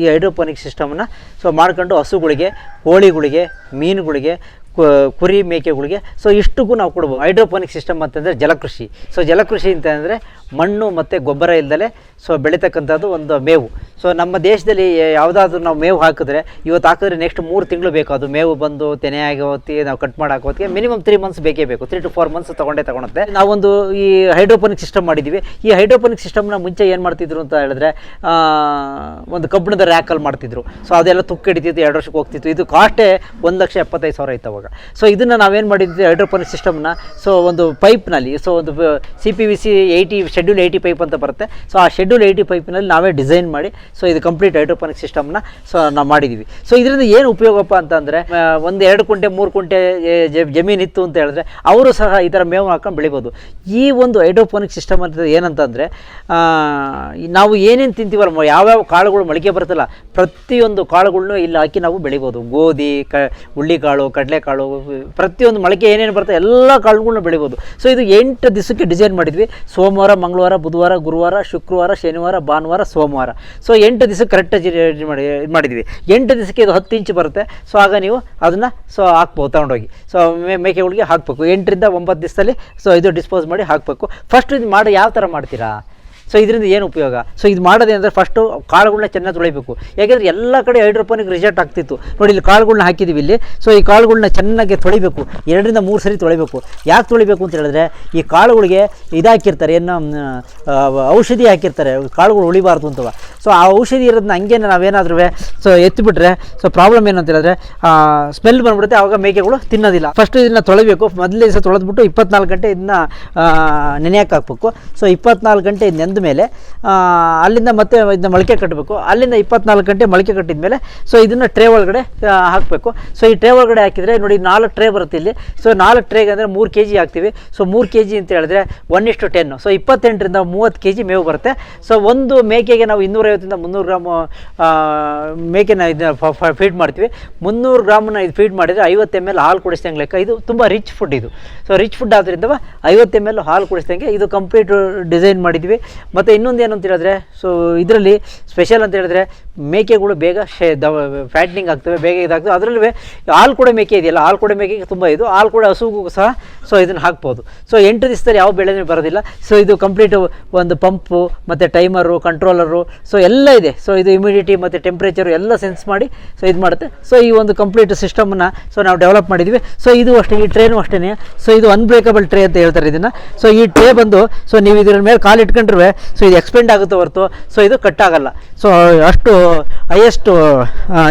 ಈ hydroponic ಸಿಸ್ಟಮನ್ನು so ಮಾಡ್ಕೊಂಡು ಹಸುಗಳಿಗೆ, ಕೋಳಿಗಳಿಗೆ, ಮೀನುಗಳಿಗೆ ಕುರಿ ಮೇಕೆಗಳಿಗೆ ಸೊ ಇಷ್ಟಕ್ಕೂ ನಾವು ಕೊಡ್ಬೋದು. ಹೈಡ್ರೋಪೋನಿಕ್ ಸಿಸ್ಟಮ್ ಅಂತಂದರೆ ಜಲಕೃಷಿ. ಸೊ ಜಲಕೃಷಿ ಅಂತಂದರೆ ಮಣ್ಣು ಮತ್ತು ಗೊಬ್ಬರ ಇಲ್ಲದೆ ಸೊ ಬೆಳೀತಕ್ಕಂಥದ್ದು ಒಂದು ಮೇವು. ಸೊ ನಮ್ಮ ದೇಶದಲ್ಲಿ ಯಾವುದಾದ್ರೂ ನಾವು ಮೇವು ಹಾಕಿದ್ರೆ, ಇವತ್ತು ಹಾಕಿದ್ರೆ ನೆಕ್ಸ್ಟ್ ಮೂರು ತಿಂಗಳು ಬೇಕು. ಅದು ಮೇವು ಬಂದು ತೆನೆ ಹೊತ್ತಿಗೆ ನಾವು ಕಟ್ ಹೊತ್ತಿಗೆ ಮಿನಿಮಮ್ ತ್ರೀ ಮಂತ್ಸ್ ಬೇಕೇ ಬೇಕು. ತ್ರೀ ಟು ಫೋರ್ ಮಂತ್ಸ್ ತೊಗೊಂಡೇ ತೊಗೊಳುತ್ತೆ. ನಾವೊಂದು ಈ ಹೈಡ್ರೋಪೋನಿಕ್ ಸಿಸ್ಟಮ್ ಮಾಡಿದ್ದೀವಿ ಈ ಹೈಡ್ರೋಪೋನಿಕ್ ಸಿಸ್ಟಮ್ನ ಮುಂಚೆ ಏನು ಮಾಡ್ತಿದ್ರು ಅಂತ ಹೇಳಿದ್ರೆ ಒಂದು ಕಬ್ಬಿಣದ ರ್ಯಾಕಲ್ಲಿ ಮಾಡ್ತಿದ್ರು. ಸೊ ಅದೆಲ್ಲ ತುಕ್ಕ ಹಿಡಿತಿತ್ತು, ಎರಡು ವರ್ಷಕ್ಕೆ ಹೋಗ್ತಿತ್ತು. ಇದು ಕಾಸ್ಟೇ ಒಂದು ಲಕ್ಷ ಎಪ್ಪತ್ತೈದು ಸಾವಿರ ಇತ್ತು ಅವಾಗ. ಸೊ ಇದನ್ನು ನಾವೇನು ಮಾಡಿದ್ವಿ ಹೈಡ್ರೋಪೋನಿಕ್ ಸಿಸ್ಟಮ್ನ ಸೊ ಒಂದು ಪೈಪ್ನಲ್ಲಿ ಸೊ ಒಂದು C P V C eighty schedule eighty pipe ಅಂತ ಬರುತ್ತೆ. ಸೊ ಆ ಶೆಡ್ಯೂಲ್ ಏಯ್ಟಿ ಪೈಪ್ನಲ್ಲಿ ನಾವೇ ಡಿಸೈನ್ ಮಾಡಿ ಸೊ ಇದು ಕಂಪ್ಲೀಟ್ ಹೈಡ್ರೋಪೋನಿಕ್ ಸಿಸ್ಟಮ್ನ ಸೊ ನಾವು ಮಾಡಿದ್ದೀವಿ ಸೊ ಇದರಿಂದ ಏನು ಉಪಯೋಗಪ್ಪ ಅಂತಂದರೆ ಒಂದು ಎರಡು ಕುಂಟೆ, ಮೂರು ಕುಂಟೆ ಜಮೀನಿತ್ತು ಅಂತ ಹೇಳಿದ್ರೆ, ಅವರು ಸಹ ಈ ಥರ ಮೇವು ಹಾಕೊಂಡು ಬೆಳಿಬೋದು. ಈ ಒಂದು ಹೈಡ್ರೋಪೋನಿಕ್ ಸಿಸ್ಟಮ್ ಅಂತ ಏನಂತಂದರೆ ನಾವು ಏನೇನು ತಿಂತೀವಲ್ಲ ಯಾವ್ಯಾವ ಕಾಳುಗಳು ಮೊಳಕೆ ಬರುತ್ತಲ್ಲ, ಪ್ರತಿಯೊಂದು ಕಾಳುಗಳ್ನೂ ಇಲ್ಲಿ ಹಾಕಿ ನಾವು ಬೆಳಿಬೋದು. ಗೋಧಿ, ಕ, ಹುಳ್ಳಿಕಾಳು, ಕಡಲೆಕಾಳು, ಪ್ರತಿಯೊಂದು ಮೊಳಕೆ ಏನೇನು ಬರುತ್ತೆ, ಎಲ್ಲ ಕಾಳುಗಳನ್ನ ಬೆಳಿಬೋದು. ಸೊ ಇದು ಎಂಟು ದಿವಸಕ್ಕೆ ಡಿಸೈನ್ ಮಾಡಿದ್ವಿ. ಸೋಮವಾರ ಮಂಗಳವಾರ, ಬುಧವಾರ, ಗುರುವಾರ, ಶುಕ್ರವಾರ, ಶನಿವಾರ, ಭಾನುವಾರ, ಸೋಮವಾರ. ಸೊ ಎಂಟು ದಿವಸಕ್ಕೆ ಕರೆಕ್ಟಾಗಿ ಮಾಡಿ, ಇದು ಮಾಡಿದ್ವಿ ಎಂಟು ದಿವಸಕ್ಕೆ ಇದು ಹತ್ತು ಇಂಚು ಬರುತ್ತೆ. ಸೊ ಆಗ ನೀವು ಅದನ್ನು ಸೊ ಹಾಕ್ಬೋದು, ತಗೊಂಡೋಗಿ. ಸೊ ಮೇಕೆ ಮೇಕೆಗಳಿಗೆ ಹಾಕಬೇಕು. ಎಂಟರಿಂದ ಒಂಬತ್ತು ದಿವಸದಲ್ಲಿ ಸೊ ಇದು ಡಿಸ್ಪೋಸ್ ಮಾಡಿ ಹಾಕಬೇಕು. ಫಸ್ಟ್ ಇದು ಮಾಡಿ, ಯಾವ ಥರ ಮಾಡ್ತೀರಾ? ಸೊ ಇದರಿಂದ ಏನು ಉಪಯೋಗ? ಸೊ ಇದು ಮಾಡೋದೇ ಅಂದರೆ ಫಸ್ಟು ಕಾಳುಗಳನ್ನ ಚೆನ್ನಾಗಿ ತೊಳಿಬೇಕು. ಯಾಕೆಂದರೆ ಎಲ್ಲ ಕಡೆ ಹೈಡ್ರೋಪೋನಿಕ್ ರಿಸಲ್ಟ್ ಆಗ್ತಿತ್ತು. ನೋಡಿ, ಇಲ್ಲಿ ಕಾಳುಗಳನ್ನ ಹಾಕಿದ್ದೀವಿ ಇಲ್ಲಿ. ಸೊ ಈ ಕಾಳುಗಳನ್ನ ಚೆನ್ನಾಗಿ ತೊಳಿಬೇಕು. ಎರಡರಿಂದ ಮೂರು ಸರಿ ತೊಳಿಬೇಕು. ಯಾಕೆ ತೊಳಿಬೇಕು ಅಂತ ಹೇಳಿದ್ರೆ, ಈ ಕಾಳುಗಳಿಗೆ ಇದಾಕಿರ್ತಾರೆ, ಏನು ಔಷಧಿ ಹಾಕಿರ್ತಾರೆ. ಕಾಳುಗಳು ಉಳಿಬಾರ್ದು ಅಂತವ. ಸೊ ಆ ಔಷಧಿ ಇರೋದನ್ನ ಹಂಗೆ ನಾವೇನಾದ್ರೂ ಸೊ ಎತ್ತಿಬಿಟ್ರೆ ಸೊ ಪ್ರಾಬ್ಲಮ್ ಏನಂತ ಹೇಳಿದ್ರೆ ಸ್ಮೆಲ್ ಬಂದ್ಬಿಡುತ್ತೆ ಆವಾಗ ಮೇಕೆಗಳು ತಿನ್ನೋದಿಲ್ಲ. ಫಸ್ಟ್ ಇದನ್ನ ತೊಳಿಬೇಕು. ಮೊದಲೇ ದಿವಸ ತೊಳೆದ್ಬಿಟ್ಟು ಇಪ್ಪತ್ನಾಲ್ಕು ಗಂಟೆ ಇದನ್ನ ನೆನೆಯಕ್ಕೆ ಹಾಕ್ಬೇಕು. ಸೊ ಇಪ್ಪತ್ನಾಲ್ಕು ಗಂಟೆ ಇದು ನೆಂದ ಮೇಲೆ ಅಲ್ಲಿಂದ ಮತ್ತೆ ಇದನ್ನ ಮೊಳಕೆ ಕಟ್ಟಬೇಕು. ಅಲ್ಲಿಂದ ಇಪ್ಪತ್ನಾಲ್ಕು ಗಂಟೆ ಮೊಳಕೆ ಕಟ್ಟಿದ ಮೇಲೆ ಸೊ ಇದನ್ನು ಟ್ರೇ ಒಳಗಡೆ ಹಾಕಬೇಕು. ಸೊ ಈ ಟ್ರೇ ಒಳಗಡೆ ಹಾಕಿದರೆ, ನೋಡಿ ನಾಲ್ಕು ಟ್ರೇ ಬರುತ್ತೆ ಇಲ್ಲಿ. ಸೊ ನಾಲ್ಕು ಟ್ರೇಗೆ ಅಂದರೆ ಮೂರು ಕೆ ಜಿ ಹಾಕ್ತೀವಿ. ಸೊ ಮೂರು ಕೆ ಜಿ ಅಂತ ಹೇಳಿದ್ರೆ ಒನ್ ಇಷ್ಟು ಟೆನ್ನು ಸೊ ಇಪ್ಪತ್ತೆಂಟರಿಂದ ಮೂವತ್ತು ಕೆ ಜಿ ಮೇವು ಬರುತ್ತೆ. ಸೊ ಒಂದು ಮೇಕೆಗೆ ನಾವು ಇನ್ನೂರೈವತ್ತರಿಂದ ಮುನ್ನೂರು ಗ್ರಾಮು ಮೇಕೆನ ಇದನ್ನ ಫೀಡ್ ಮಾಡ್ತೀವಿ. ಮುನ್ನೂರು ಗ್ರಾಮನ್ನ ಇದು ಫೀಡ್ ಮಾಡಿದರೆ ಐವತ್ತು ಎಂ ಎಲ್ ಹಾಲು ಕುಡಿಸ್ದಂಗೆ ಲೆಕ್ಕ. ಇದು ತುಂಬ ರಿಚ್ ಫುಡ್ ಇದು. ಸೊ ರಿಚ್ ಫುಡ್ ಆದ್ದರಿಂದ ಐವತ್ತು ಎಂ ಎಲ್ ಹಾಲು ಕುಡಿಸ್ದಂಗೆ ಇದು ಕಂಪ್ಲೀಟ್ ಡಿಸೈನ್ ಮಾಡಿದ್ವಿ. ಮತ್ತು ಇನ್ನೊಂದು ಏನು ಅಂತ ಹೇಳಿದ್ರೆ ಸೊ ಇದರಲ್ಲಿ ಸ್ಪೆಷಲ್ ಅಂತ ಹೇಳಿದ್ರೆ ಮೇಕೆಗಳು ಬೇಗ ಶೇ ದವ ಫ್ಯಾಟ್ನಿಂಗ್ ಆಗ್ತವೆ, ಬೇಗ ಇದಾಗ್ತವೆ. ಅದರಲ್ಲೂ ಹಾಲು ಕೂಡ ಮೇಕೆ ಇದೆಯಲ್ಲ, ಹಾಲು ಕೂಡ ಮೇಕೆಗೆ ತುಂಬ ಇದು, ಹಾಲು ಕೂಡ ಹಸುಗೂ ಸಹ ಸೊ ಇದನ್ನು ಹಾಕ್ಬೋದು. ಸೊ ಎಂಟು ದಿವಸದಲ್ಲಿ ಯಾವ ಬೆಳೆನೂ ಬರೋದಿಲ್ಲ. ಸೊ ಇದು ಕಂಪ್ಲೀಟ್ ಒಂದು ಪಂಪು, ಮತ್ತು ಟೈಮರು ಕಂಟ್ರೋಲರು ಸೊ ಎಲ್ಲ ಇದೆ. ಸೊ ಇದು ಇಮಿಡಿಟಿ ಮತ್ತು ಟೆಂಪ್ರೇಚರು ಎಲ್ಲ ಸೆನ್ಸ್ ಮಾಡಿ ಸೊ ಇದು ಮಾಡುತ್ತೆ. ಸೊ ಈ ಒಂದು ಕಂಪ್ಲೀಟ್ ಸಿಸ್ಟಮನ್ನು ಸೊ ನಾವು ಡೆವಲಪ್ ಮಾಡಿದ್ವಿ. ಸೊ ಇದು ಅಷ್ಟೇ, ಈ ಟ್ರೇನು ಅಷ್ಟೇ ಸೊ ಇದು ಅನ್ಬ್ರೇಕಬಲ್ ಟ್ರೇ ಅಂತ ಹೇಳ್ತಾರೆ ಇದನ್ನು. ಸೊ ಈ ಟ್ರೇ ಬಂದು ಸೊ ನೀವು ಇದರ ಮೇಲೆ ಕಾಲು ಇಟ್ಕೊಂಡ್ರೆ ಸೊ ಇದು ಎಕ್ಸ್ಪೆಂಡ್ ಆಗುತ್ತೆ ಹೊರತು. ಸೊ ಇದು ಕಟ್ ಆಗಲ್ಲ. ಸೊ ಅಷ್ಟು ಹೈಯೆಸ್ಟ್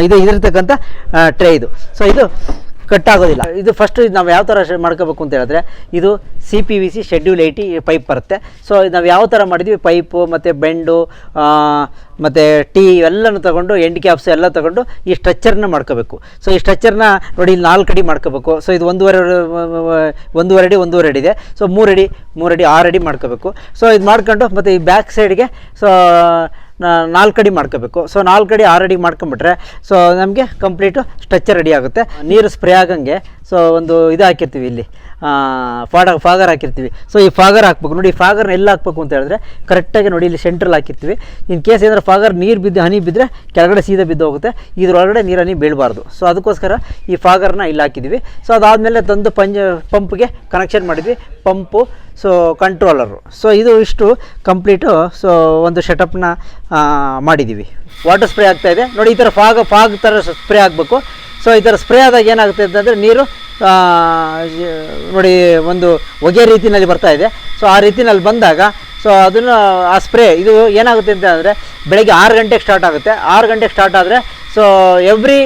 ಇದು, ಇದಿರ್ತಕ್ಕಂಥ ಟ್ರೇ ಇದು. ಸೊ ಇದು ಕಟ್ ಆಗೋದಿಲ್ಲ ಇದು ಫಸ್ಟ್ ನಾವು ಯಾವ ಥರ ಮಾಡ್ಕೋಬೇಕು ಅಂತ ಹೇಳಿದ್ರೆ, ಇದು C P V C schedule eighty pipe ಬರುತ್ತೆ. ಸೊ ನಾವು ಯಾವ ಥರ ಮಾಡಿದ್ವಿ? ಪೈಪು ಮತ್ತು ಬೆಂಡು ಮತ್ತು ಟೀ ಇವೆಲ್ಲನೂ ತೊಗೊಂಡು ಎಂಡ್ ಕ್ಯಾಪ್ಸ್ ಎಲ್ಲ ತೊಗೊಂಡು ಈ ಸ್ಟ್ರಕ್ಚರ್ನ ಮಾಡ್ಕೋಬೇಕು. ಸೊ ಈ ಸ್ಟ್ರಕ್ಚರ್ನ ನೋಡಿ ಇಲ್ಲಿ ನಾಲ್ಕು ಅಡಿ ಮಾಡ್ಕೋಬೇಕು. ಸೊ ಇದು ಒಂದೂವರೆ ಒಂದೂವರೆ ಅಡಿ ಒಂದೂವರೆ ಅಡಿ ಇದೆ. ಸೊ ಮೂರು ಅಡಿ ಮೂರು ಅಡಿ, ಆರು ಅಡಿ ಮಾಡ್ಕೋಬೇಕು. ಸೊ ಇದು ಮಾಡ್ಕೊಂಡು ಮತ್ತು ಈ ಬ್ಯಾಕ್ ಸೈಡ್ಗೆ ಸೊ ನಾಲ್ಕು ಅಡಿ ಮಾಡ್ಕೋಬೇಕು. ಸೊ ನಾಲ್ಕು ಅಡಿ, ಆರು ಅಡಿ ಮಾಡ್ಕೊಂಬಿಟ್ರೆ ಸೊ ನಮಗೆ ಕಂಪ್ಲೀಟು ಸ್ಟ್ರಕ್ಚರ್ ರೆಡಿ ಆಗುತ್ತೆ. ನೀರು ಸ್ಪ್ರೇ ಆಗಂಗೆ ಸೊ ಒಂದು ಇದು ಹಾಕಿರ್ತೀವಿ ಇಲ್ಲಿ. ಫಾಡ ಫಾಗರ್ ಹಾಕಿರ್ತೀವಿ. ಸೊ ಈ ಫಾಗರ್ ಹಾಕ್ಬೇಕು. ನೋಡಿ ಫಾಗರ್ನ ಎಲ್ಲಿ ಹಾಕ್ಬೇಕು ಅಂತ ಹೇಳಿದ್ರೆ ಕರೆಕ್ಟಾಗಿ ನೋಡಿ ಇಲ್ಲಿ ಸೆಂಟ್ರಲ್ಲಿ ಹಾಕಿರ್ತೀವಿ. ಇನ್ ಕೇಸ್ ಏನಾದ್ರು ಫಾಗರ್ ನೀರು ಬಿದ್ದು, ಹನಿ ಬಿದ್ದರೆ ಕೆಳಗಡೆ ಸೀದಾ ಬಿದ್ದು ಹೋಗುತ್ತೆ. ಇದರೊಳಗಡೆ ನೀರು, ಹನಿ ಬೀಳಬಾರ್ದು. ಸೊ ಅದಕ್ಕೋಸ್ಕರ ಈ ಫಾಗರ್ನ ಇಲ್ಲಿ ಹಾಕಿದ್ವಿ ಸೊ ಅದಾದಮೇಲೆ ತಂದು ಪಂಜ, ಪಂಪ್ಗೆ ಕನೆಕ್ಷನ್ ಮಾಡಿದ್ವಿ. ಪಂಪು ಸೊ ಕಂಟ್ರೋಲರು ಸೊ ಇದು ಇಷ್ಟು ಕಂಪ್ಲೀಟು ಸೊ ಒಂದು ಶೆಟಪ್ನ ಮಾಡಿದ್ದೀವಿ ವಾಟರ್ ಸ್ಪ್ರೇ ಆಗ್ತಾ ಇದೆ. ನೋಡಿ, ಈ ಥರ ಫಾಗ್ ಫಾಗ್ ಥರ ಸ್ಪ್ರೇ ಆಗಬೇಕು. ಸೊ ಈ ಥರ ಸ್ಪ್ರೇ ಆದಾಗ ಏನಾಗುತ್ತೆ ಅಂತಂದರೆ ನೀರು ನೋಡಿ, ಒಂದು ಹೊಗೆ ರೀತಿಯಲ್ಲಿ ಬರ್ತಾ ಇದೆ. ಸೊ ಆ ರೀತಿನಲ್ಲಿ ಬಂದಾಗ ಸೊ ಅದನ್ನು, ಆ ಸ್ಪ್ರೇ ಇದು ಏನಾಗುತ್ತೆ ಅಂತ ಅಂದರೆ ಬೆಳಗ್ಗೆ ಆರು ಗಂಟೆಗೆ ಸ್ಟಾರ್ಟ್ ಆಗುತ್ತೆ. ಆರು ಗಂಟೆಗೆ ಸ್ಟಾರ್ಟ್ ಆದರೆ ಸೊ ಎವ್ರಿ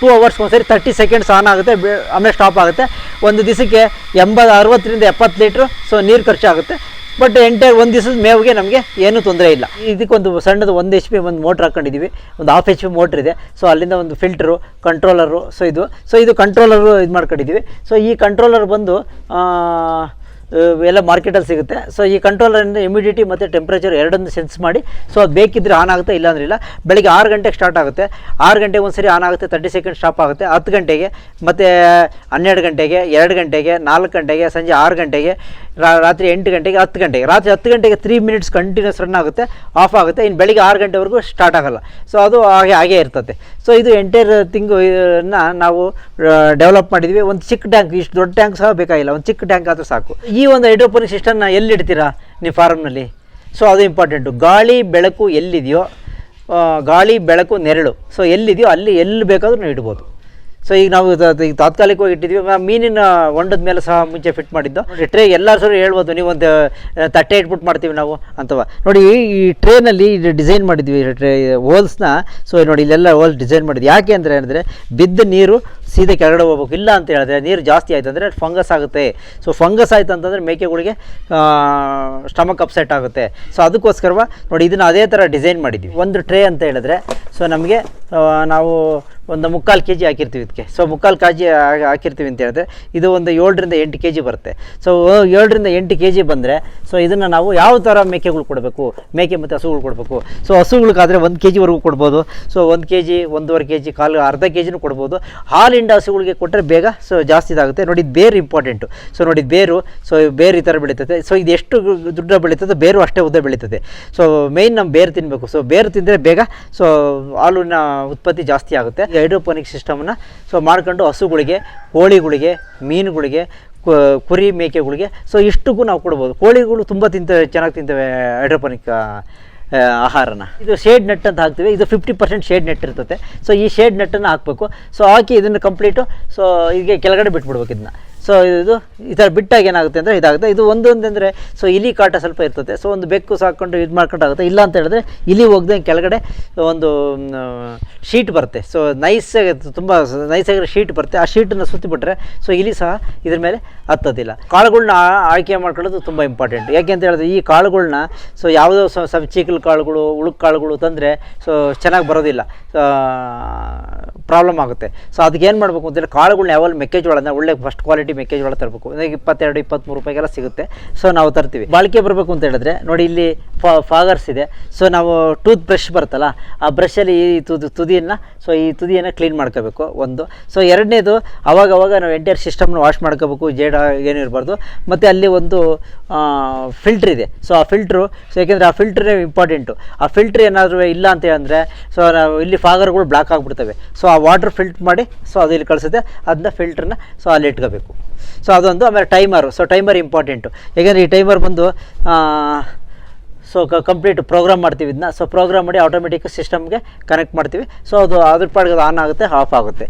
ಟೂ ಅವರ್ಸ್ ಒಂದ್ಸರಿ ತರ್ಟಿ ಸೆಕೆಂಡ್ಸ್ ಆನ್ ಆಗುತ್ತೆ ಆಮೇಲೆ ಸ್ಟಾಪ್ ಆಗುತ್ತೆ. ಒಂದು ದಿವಸಕ್ಕೆ ಎಂಬತ್ತು, ಅರವತ್ತರಿಂದ ಎಪ್ಪತ್ತು ಲೀಟ್ರ್ ಸೊ ನೀರು ಖರ್ಚಾಗುತ್ತೆ. ಬಟ್ ಎಂಟೈರ್ ಒಂದು ದಿವಸದ ಮೇವಿಗೆ ನಮಗೆ ಏನೂ ತೊಂದರೆ ಇಲ್ಲ. ಇದಕ್ಕೊಂದು ಸಣ್ಣದು ಒಂದು ಎಚ್ ಪಿ ಒಂದು ಮೋಟ್ರ್ ಹಾಕೊಂಡಿದ್ದೀವಿ ಒಂದು ಹಾಫ್ ಎಚ್ ಪಿ ಮೋಟ್ರ್ ಇದೆ. ಸೊ ಅಲ್ಲಿಂದ ಒಂದು ಫಿಲ್ಟ್ರು ಕಂಟ್ರೋಲರು ಸೊ ಇದು. ಸೊ ಇದು ಕಂಟ್ರೋಲರು ಇದು ಮಾಡ್ಕೊಂಡಿದ್ದೀವಿ ಸೊ ಈ ಕಂಟ್ರೋಲರ್ ಬಂದು ಎಲ್ಲ ಮಾರ್ಕೆಟಲ್ಲಿ ಸಿಗುತ್ತೆ. ಸೊ ಈ ಕಂಟ್ರೋಲರಿಂದ ಇಮಿಡಿಟಿ ಮತ್ತು ಟೆಂಪ್ರೇಚರ್ ಎರಡನ್ನು ಸೆನ್ಸ್ ಮಾಡಿ. ಸೊ ಅದು ಬೇಕಿದ್ದರೆ ಆನ್ ಆಗುತ್ತೆ, ಇಲ್ಲಾಂದ್ರೆ ಇಲ್ಲ. ಬೆಳಗ್ಗೆ ಆರು ಗಂಟೆಗೆ ಸ್ಟಾರ್ಟ್ ಆಗುತ್ತೆ. ಆರು ಗಂಟೆಗೆ ಒಂದು ಸರಿ ಆನ್ ಆಗುತ್ತೆ ತರ್ಟಿ ಸೆಕೆಂಡ್ ಸ್ಟಾಪ್ ಆಗುತ್ತೆ. ಹತ್ತು ಗಂಟೆಗೆ, ಮತ್ತು ಹನ್ನೆರಡು ಗಂಟೆಗೆ, ಎರಡು ಗಂಟೆಗೆ, ನಾಲ್ಕು ಗಂಟೆಗೆ, ಸಂಜೆ ಆರು ಗಂಟೆಗೆ ರಾತ್ರಿ ಎಂಟು ಗಂಟೆಗೆ ಹತ್ತು ಗಂಟೆಗೆ. ರಾತ್ರಿ ಹತ್ತು ಗಂಟೆಗೆ ತ್ರೀ ಮಿನಿಟ್ಸ್ ಕಂಟಿನ್ಯೂಸ್ ರನ್ ಆಗುತ್ತೆ ಆಫ್ ಆಗುತ್ತೆ. ಇನ್ನು ಬೆಳಿಗ್ಗೆ ಆರು ಗಂಟೆವರೆಗೂ ಸ್ಟಾರ್ಟ್ ಆಗೋಲ್ಲ. ಸೊ ಅದು ಹಾಗೆ, ಹಾಗೇ ಇರ್ತದೆ. ಸೊ ಇದು ಎಂಟೈರ್ ತಿಂಗು ನಾವು ಡೆವಲಪ್ ಮಾಡಿದ್ವಿ. ಒಂದು ಚಿಕ್ಕ ಟ್ಯಾಂಕ್ ಇಷ್ಟು ದೊಡ್ಡ ಟ್ಯಾಂಕ್ ಸಹ ಬೇಕಾಗಿಲ್ಲ. ಒಂದು ಚಿಕ್ಕ ಟ್ಯಾಂಕ್ ಆದರೂ ಸಾಕು. ಈ ಒಂದು ಹೈಡ್ರೋಪೋನಿಕ್ ಸಿಸ್ಟಮ್ನ ಎಲ್ಲಿ ಇಡ್ತೀರಾ ನೀವು ಫಾರ್ಮ್ನಲ್ಲಿ ಸೊ ಅದು ಇಂಪಾರ್ಟೆಂಟು ಗಾಳಿ, ಬೆಳಕು ಎಲ್ಲಿದೆಯೋ ಗಾಳಿ, ಬೆಳಕು, ನೆರಳು. ಸೊ ಎಲ್ಲಿದೆಯೋ ಅಲ್ಲಿ ಎಲ್ಲಿ ಬೇಕಾದರೂ ನಾವು ಇಡ್ಬೋದು. ಸೊ ಈಗ ನಾವು ಈಗ ತಾತ್ಕಾಲಿಕವಾಗಿ ಇಟ್ಟಿದ್ವಿ ಮೀನಿನ ಹೊಂಡದ ಮೇಲೆ ಸಹ ಮುಂಚೆ ಫಿಟ್ ಮಾಡಿದ್ದು. ನೋಡಿ ಟ್ರೇ ಎಲ್ಲರೂ ಸರಿ ಹೇಳ್ಬೋದು, ನೀವು ಒಂದು ತಟ್ಟೆ ಇಟ್ಬಿಟ್ಟು ಮಾಡ್ತೀವಿ ನಾವು ಅಂತವ. ನೋಡಿ, ಈ- ಟ್ರೇನಲ್ಲಿ ಟ್ರೇನಲ್ಲಿ ಡಿಸೈನ್ ಮಾಡಿದ್ವಿ ಟ್ರೇ ಹೋಲ್ಸ್ನ ಸೊ ನೋಡಿ, ಇಲ್ಲೆಲ್ಲ ಹೋಲ್ಸ್ ಡಿಸೈನ್ ಮಾಡಿದ್ವಿ ಯಾಕೆ ಅಂದರೆ ಅಂದರೆ ಬಿದ್ದ ನೀರು ಸೀದಾ ಕೆಳಗಡೆ ಹೋಗ್ಬೇಕು. ಇಲ್ಲ ಅಂತ ಹೇಳಿದ್ರೆ ನೀರು ಜಾಸ್ತಿ ಆಯ್ತು ಅಂದರೆ ಫಂಗಸ್ ಆಗುತ್ತೆ. ಸೊ ಫಂಗಸ್ ಆಯ್ತು ಅಂತಂದರೆ ಮೇಕೆಗಳಿಗೆ ಸ್ಟಮಕ್ ಅಪ್ಸೆಟ್ ಆಗುತ್ತೆ. ಸೊ ಅದಕ್ಕೋಸ್ಕರವ ನೋಡಿ, ಇದನ್ನು ಅದೇ ಥರ ಡಿಸೈನ್ ಮಾಡಿದ್ವಿ ಒಂದು ಟ್ರೇ ಅಂತ ಹೇಳಿದ್ರೆ ಸೊ ನಮಗೆ ನಾವು ಒಂದು ಮುಕ್ಕಾಲು ಕೆ ಜಿ ಹಾಕಿರ್ತೀವಿ ಇದಕ್ಕೆ. ಸೊ ಮುಕ್ಕಾಲು ಕೆ ಜಿ ಹಾಕಿರ್ತೀವಿ ಅಂತ ಹೇಳಿದ್ರೆ, ಇದು ಒಂದು ಏಳರಿಂದ ಎಂಟು ಕೆ ಜಿ ಬರುತ್ತೆ. ಸೊ ಏಳರಿಂದ ಎಂಟು ಕೆ ಜಿ ಬಂದರೆ ಸೊ ಇದನ್ನು ನಾವು ಯಾವ ಥರ ಮೇಕೆಗಳು ಕೊಡಬೇಕು? ಮೇಕೆ ಮತ್ತು ಹಸುಗಳು ಕೊಡಬೇಕು. ಸೊ ಹಸುಗಳಿಗಾದರೆ ಒಂದು ಕೆ ಜಿವರೆಗೂ ಕೊಡ್ಬೋದು. ಸೊ ಒಂದು ಕೆ ಜಿ ಒಂದೂವರೆ ಕೆ ಜಿ ಕಾಲು ಅರ್ಧ ಕೆ ಜಿನೂ ಕೊಡ್ಬೋದು. ಹಾಲಿಂಡ ಹಸುಗಳಿಗೆ ಕೊಟ್ಟರೆ ಬೇಗ ಸೊ ಜಾಸ್ತಿ ಇದಾಗುತ್ತೆ. ನೋಡಿ ಬೇರು ಇಂಪಾರ್ಟೆಂಟು ಸೊ ನೋಡಿ ಬೇರು ಸೊ ಬೇರು ಈ ಥರ ಬೆಳೀತದೆ. ಸೊ ಇದು ಎಷ್ಟು ದುಡ್ಡ ಬೆಳೀತದೆ ಬೇರು ಅಷ್ಟೇ ಉದ್ದ ಬೆಳೀತದೆ. ಸೊ ಮೇಯ್ನ್ ನಮ್ಮ ಬೇರು ತಿನ್ನಬೇಕು ಸೊ ಬೇರು ತಿಂದರೆ ಬೇಗ ಸೊ ಹಾಲಿನ ಉತ್ಪತ್ತಿ ಜಾಸ್ತಿ ಆಗುತ್ತೆ. ಹೈಡ್ರೋಪೋನಿಕ್ ಸಿಸ್ಟಮನ್ನು ಸೊ ಮಾಡ್ಕೊಂಡು ಹಸುಗಳಿಗೆ, ಕೋಳಿಗಳಿಗೆ, ಮೀನುಗಳಿಗೆ ಕುರಿ ಮೇಕೆಗಳಿಗೆ ಸೊ ಇಷ್ಟಕ್ಕೂ ನಾವು ಕೊಡ್ಬೋದು. ಕೋಳಿಗಳು ತುಂಬ ತಿಂತವೆ, ಚೆನ್ನಾಗಿ ತಿಂತವೆ ಹೈಡ್ರೋಪೋನಿಕ್ ಆಹಾರನ. ಇದು ಶೇಡ್ ನೆಟ್ ಅಂತ ಹಾಕ್ತೀವಿ. ಇದು ಫಿಫ್ಟಿ ಪರ್ಸೆಂಟ್ ಶೇಡ್ ನೆಟ್ ಇರ್ತದೆ ಸೊ ಈ ಶೇಡ್ ನೆಟ್ಟನ್ನು ಹಾಕಬೇಕು. ಸೊ ಹಾಕಿ ಇದನ್ನು ಕಂಪ್ಲೀಟು ಸೊ ಹೀಗೆ ಕೆಳಗಡೆ ಬಿಟ್ಬಿಡ್ಬೇಕು ಇದನ್ನ. ಸೊ ಇದು ಈ ಥರ ಬಿಟ್ಟಾಗ ಏನಾಗುತ್ತೆ ಅಂದರೆ ಇದಾಗುತ್ತೆ. ಇದು ಒಂದೊಂದು ಅಂದರೆ ಸೊ ಇಲಿ ಕಾಟ ಸ್ವಲ್ಪ ಇರ್ತದೆ. ಸೊ ಒಂದು ಬೆಕ್ಕು ಸಾಕೊಂಡು ಇದು ಮಾಡ್ಕೊಂಡಾಗುತ್ತೆ. ಇಲ್ಲ ಅಂತ ಹೇಳಿದ್ರೆ ಇಲಿ ಹೋಗ್ದೆ ಕೆಳಗಡೆ ಒಂದು ಶೀಟ್ ಬರುತ್ತೆ. ಸೊ ನೈಸಾಗಿ ತುಂಬ ನೈಸಾಗಿರೋ ಶೀಟ್ ಬರುತ್ತೆ. ಆ ಶೀಟನ್ನು ಸುತ್ತಿಬಿಟ್ರೆ ಸೊ ಇಲಿ ಸಹ ಇದ್ರ ಮೇಲೆ ಹತ್ತೋದಿಲ್ಲ. ಕಾಳುಗಳ್ನ ಆಯ್ಕೆ ಮಾಡ್ಕೊಳ್ಳೋದು ತುಂಬ ಇಂಪಾರ್ಟೆಂಟ್ ಯಾಕೆ ಅಂತ ಹೇಳಿದ್ರೆ ಈ ಕಾಳುಗಳ್ನ ಸೊ ಯಾವುದೋ ಸ ಸ್ವಲ್ಪ ಚೀಕಲ್ ಕಾಳುಗಳು, ಉಳುಕ್ ಕಾಳುಗಳು ತಂದರೆ ಸೊ ಚೆನ್ನಾಗಿ ಬರೋದಿಲ್ಲ. ಪ್ರಾಬ್ಲಮ್ ಆಗುತ್ತೆ. ಸೊ ಅದಕ್ಕೆ ಏನು ಮಾಡಬೇಕು ಅಂತೇಳಿ ಕಾಳುಗಳ್ನ ಯಾವಾಗ ಮೆಕ್ಕೆಜೋಳನ ಒಳ್ಳೆ ಫಸ್ಟ್ ಕ್ವಾಲಿಟಿ ಮೆಕ್ಕೆಜೋಳ ತರಬೇಕು. ಈಗ ಇಪ್ಪತ್ತೆರಡು ಇಪ್ಪತ್ತ್ಮೂರು ರೂಪಾಯಿಗೆಲ್ಲ ಸಿಗುತ್ತೆ. ಸೊ ನಾವು ತರ್ತೀವಿ. ಬಾಳಿಕೆ ಬರಬೇಕು ಅಂತ ಹೇಳಿದ್ರೆ, ನೋಡಿ ಇಲ್ಲಿ ಫಾಗರ್ಸ್ ಇದೆ. ಸೊ ನಾವು ಟೂತ್ ಬ್ರಷ್ ಬರುತ್ತಲ್ಲ, ಆ ಬ್ರಷಲ್ಲಿ ಈ ತುದಿ, ತುದಿಯನ್ನು ಸೊ ಈ ತುದಿಯನ್ನು ಕ್ಲೀನ್ ಮಾಡ್ಕೋಬೇಕು, ಒಂದು. ಸೊ ಎರಡನೇದು ಅವಾಗ ಅವಾಗ ನಾವು ಎಂಟೈರ್ ಸಿಸ್ಟಮ್ನ ವಾಶ್ ಮಾಡ್ಕೋಬೇಕು ಜೇಡ ಏನು ಇರಬಾರ್ದು. ಮತ್ತು ಅಲ್ಲಿ ಒಂದು ಫಿಲ್ಟ್ರ್ ಇದೆ. ಸೊ ಆ ಫಿಲ್ಟ್ರು ಸೊ ಯಾಕೆಂದರೆ ಆ ಫಿಲ್ಟ್ರೇ ಇಂಪಾರ್ಟೆಂಟು ಆ ಫಿಲ್ಟ್ರ್ ಏನಾದರೂ ಇಲ್ಲ ಅಂತ ಅಂದರೆ ಸೊ ನಾವು ಇಲ್ಲಿ ಫಾಗರ್ಗಳು ಬ್ಲಾಕ್ ಆಗಿಬಿಡ್ತವೆ. ಸೊ ಆ ವಾಟರ್ ಫಿಲ್ಟ್ ಮಾಡಿ ಸೊ ಅದು ಇಲ್ಲಿ ಕಳಿಸುತ್ತೆ. ಅದನ್ನ ಫಿಲ್ಟ್ರನ್ನ ಸೊ ಅಲ್ಲಿ ಇಟ್ಕೋಬೇಕು. ಸೊ ಅದೊಂದು ಆಮೇಲೆ ಟೈಮರು ಸೊ ಟೈಮರ್ ಇಂಪಾರ್ಟೆಂಟು ಯಾಕೆಂದರೆ ಈ ಟೈಮರ್ ಬಂದು ಸೊ ಕಂಪ್ಲೀಟ್ ಪ್ರೋಗ್ರಾಮ್ ಮಾಡ್ತೀವಿ ಇದನ್ನ ಸೊ ಪ್ರೋಗ್ರಾಮ್ ಮಾಡಿ ಆಟೋಮೆಟಿಕ್ ಸಿಸ್ಟಮ್ಗೆ ಕನೆಕ್ಟ್ ಮಾಡ್ತೀವಿ. ಸೊ ಅದು, ಅದ್ರ ಪಾಡ್ಗೆ ಅದು ಆನ್ ಆಗುತ್ತೆ ಆಫ್ ಆಗುತ್ತೆ.